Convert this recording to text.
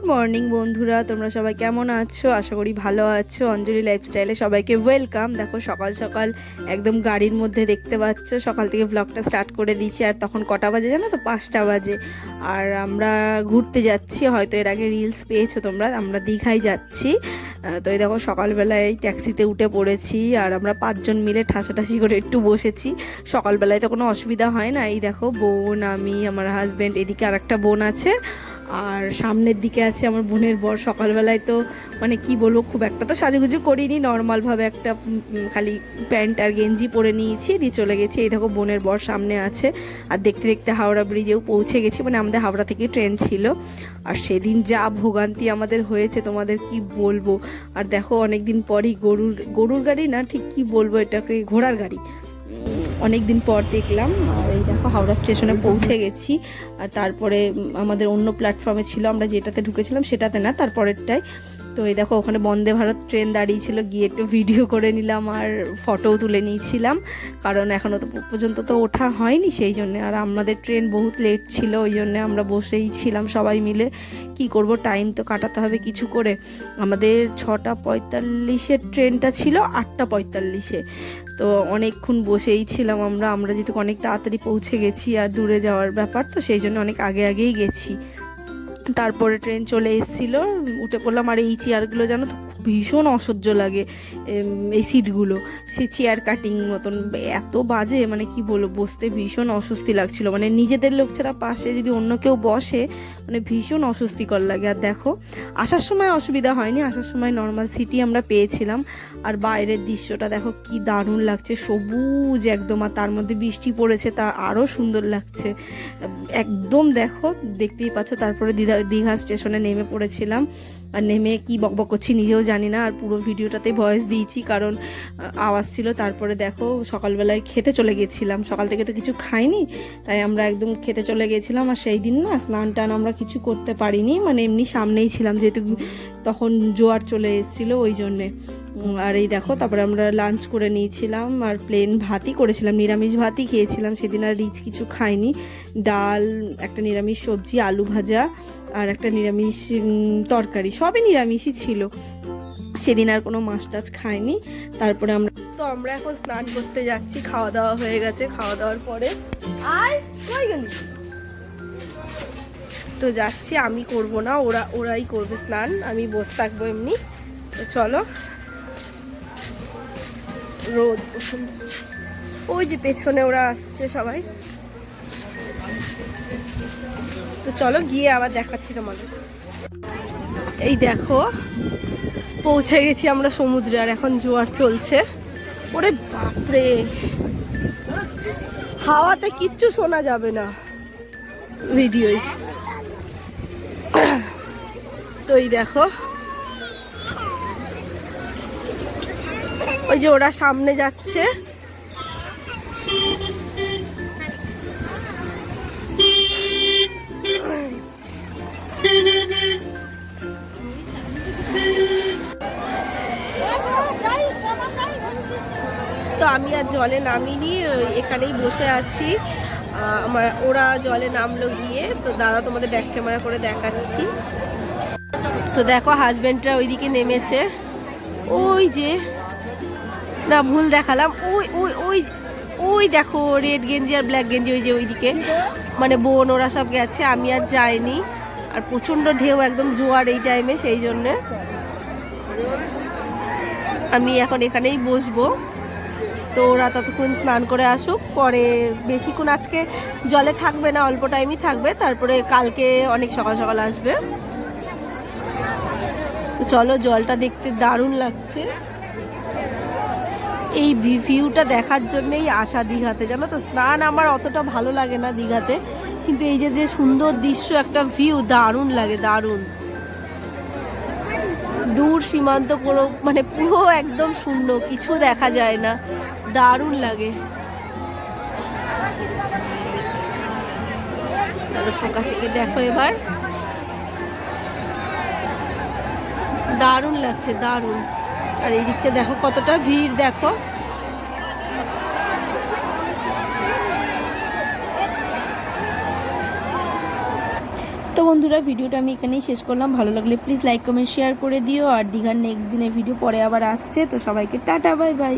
Good morning বন্ধুরা। তোমরা সবাই কেমন আছো? আশা করি ভালো আছো। অঞ্জলি লাইফস্টাইলে সবাইকে ওয়েলকাম দেখো, সকাল সকাল একদম গাড়ির মধ্যে দেখতে পাচ্ছ। সকাল থেকে ব্লগটা স্টার্ট করে দিয়েছি। আর তখন কটা বাজে জানো তো? পাঁচটা বাজে। আর আমরা ঘুরতে যাচ্ছি। হয়তো এর আগে রিলস পেয়েছ তোমরা। আমরা দীঘায় যাচ্ছি। তো এই দেখো, সকালবেলায় ট্যাক্সিতে উঠে পড়েছি। আর আমরা পাঁচজন মিলে ঠাসাঠাসি করে একটু বসেছি। সকালবেলায় তো কোনো অসুবিধা হয় না। এই দেখো, বোন, আমি, আমার হাজব্যান্ড এদিকে আর একটা বোন আছে। আর সামনের দিকে আছে আমার বোনের বর। সকালবেলায় তো মানে কি বলব, খুব একটা তো সাজুগুজু করিনি। নর্মালভাবে একটা খালি প্যান্ট আর গেঞ্জি পরে নিয়েছি, দিয়ে চলে গেছি। এই দেখো বোনের বর সামনে আছে। আর দেখতে দেখতে হাওড়া ব্রিজেও পৌঁছে গেছি মানে আমাদের হাওড়া থেকে ট্রেন ছিল। আর সেদিন যা ভোগান্তি আমাদের হয়েছে, তোমাদের কি বলব? আর দেখো অনেক দিন পরই গরুর গরুর গাড়ি না, ঠিক কি বলব এটাকে, ঘোড়ার গাড়ি। অনেক দিন পর দেখলাম, আর এই দেখো হাওড়া স্টেশনে পৌঁছে গেছি। আর তারপরে আমাদের অন্য প্ল্যাটফর্মে ছিল, আমরা যেটাতে ঢুকেছিলাম সেটাতে না তারপরেরটাই তো এই দেখো ওখানে বন্দে ভারত ট্রেন দাঁড়িয়েছিল, গিয়ে একটু ভিডিও করে নিলাম আর ফটোও তুলে নিয়েছিলাম। কারণ এখনও তো পর্যন্ত তো ওঠা হয়নি সেই জন্য। আর আমাদের ট্রেন বহুত লেট ছিল, ওই জন্য আমরা বসেই ছিলাম সবাই মিলে। কি করব টাইম তো কাটাতে হবে কিছু করে। আমাদের ছটা পঁয়তাল্লিশের ট্রেনটা ছিল, আটটা পঁয়তাল্লিশে। তো অনেকক্ষণ বসেই ছিলাম। আমরা আমরা যেহেতু অনেক তাড়াতাড়ি পৌঁছে গেছি আর দূরে যাওয়ার ব্যাপার, তো সেই জন্য অনেক আগে আগেই গেছি। তারপরে ট্রেন চলে এসেছিল, উঠে পড়লাম। আর এই চেয়ারগুলো জানো তো, ভীষণ অসহ্য লাগে এই সিটগুলো সেই চেয়ার কাটিং মতন, এত বাজে মানে কি বলব, বসতে ভীষণ অস্বস্তি লাগছিল। মানে নিজেদের লোক ছাড়া পাশে যদি অন্য কেউ বসে মানে ভীষণ অস্বস্তিকর লাগে। আর দেখো, আসার সময় অসুবিধা হয়নি, আসার সময় নর্মাল সিটি আমরা পেয়েছিলাম। আর বাইরের দৃশ্যটা দেখো, কি দারুণ লাগছে, সবুজ একদম। আর তার মধ্যে বৃষ্টি পড়েছে, তা আরও সুন্দর লাগছে। একদম দেখো দেখতেই পাচ্ছ। তারপরে দীঘা স্টেশনে নেমে পড়েছিলাম। আর নেমে কি বকবক করছি নিজেও জানি না, আর পুরো ভিডিওটাতে ভয়েস দিয়েছি, কারণ আওয়াজ ছিল। তারপরে দেখো, সকালবেলায় খেতে চলে গেছিলাম। সকাল থেকে তো কিছু খাইনি, তাই আমরা একদম খেতে চলে গেছিলাম। আর সেই দিন না, স্নান টান আমরা কিছু করতে পারিনি। মানে এমনি সামনেই ছিলাম, যেহেতু তখন জোয়ার চলে এসেছিল, ওই জন্যে। আর এই দেখো, তারপরে আমরা লাঞ্চ করে নিয়েছিলাম, আর প্লেন ভাতই করেছিলাম। নিরামিষ ভাতই খেয়েছিলাম। সেদিন আর রিচ কিছু খাইনি। ডাল, একটা নিরামিষ সবজি, আলু ভাজা, আর একটা নিরামিষ তরকারি। সবই নিরামিষই ছিল। সেদিন আর কোনো মাছ টাছ খাইনি। তারপরে আমরা তো আমরা এখন স্নান করতে যাচ্ছি খাওয়া দাওয়া হয়ে গেছে খাওয়া দাওয়ার পরে গেলি। তো যাচ্ছি, আমি করব না, ওরা ওরাই করবে স্নান, আমি বসে থাকব এমনি। তো চলো। রোদ ওই যে পেছনে ওরা আসছে সবাই। তো চলো গিয়ে আবার দেখাচ্ছি তোমাদের। এই দেখো, পৌঁছে গেছি আমরা সমুদ্রে আর এখন জোয়ার চলছে। ওরে বাপরে, হাওয়াতে কিচ্ছু শোনা যাবে না ভিডিওই তো এই দেখো, ওই যে ওরা সামনে যাচ্ছে। আমি আর জলে নামিনি এখানেই বসে আছি। আমার, ওরা জলে নামলো গিয়ে, তো দাদা তোমাদের ব্যাক ক্যামেরা করে দেখাচ্ছি। তো দেখো হাজব্যান্ডরা ওইদিকে নেমেছে। ওই যে, না, ভুল দেখালাম। ওই ওই ওই ওই দেখো রেড গেঞ্জি আর ব্ল্যাক গেঞ্জি ওই যে ওইদিকে। মানে বোন, ওরা সব গেছে, আমি আর যাইনি। আর প্রচণ্ড ঢেউ, একদম জোয়ার এই টাইমে সেই জন্যে। আমি এখন এখানেই বসবো। তো ওরা ততক্ষণ স্নান করে আসুক, পরে বেশিক্ষণ আজকে জলে থাকবে না, অল্প টাইমই থাকবে, তারপরে কালকে অনেক সকাল সকাল আসবে। তো চলো জলটা দেখতে দারুণ লাগছে। এই ভিউটা দেখার জন্যেই আসা দীঘাতে। জানো তো, স্নান আমার অতটা ভালো লাগে না দীঘাতে, কিন্তু এই যে যে সুন্দর দৃশ্য, একটা ভিউ দারুণ লাগে, দারুণ। দূর সীমান্ত পুরো মানে পুরো একদম শূন্য, কিছু দেখা যায় না। দারুণ লাগে। দেখো এবার। দারুণ লাগছে, দারুণ। আর এই দিকটা দেখো কতটা ভিড়, দেখো। তো বন্ধুরা, ভিডিওটা আমি এখানেই শেষ করলাম। ভালো লাগলে প্লিজ লাইক কমেন্ট শেয়ার করে দিও। আর দীঘার নেক্সট দিনের ভিডিও পরে আবার আসছে। তো সবাইকে টাটা বাই বাই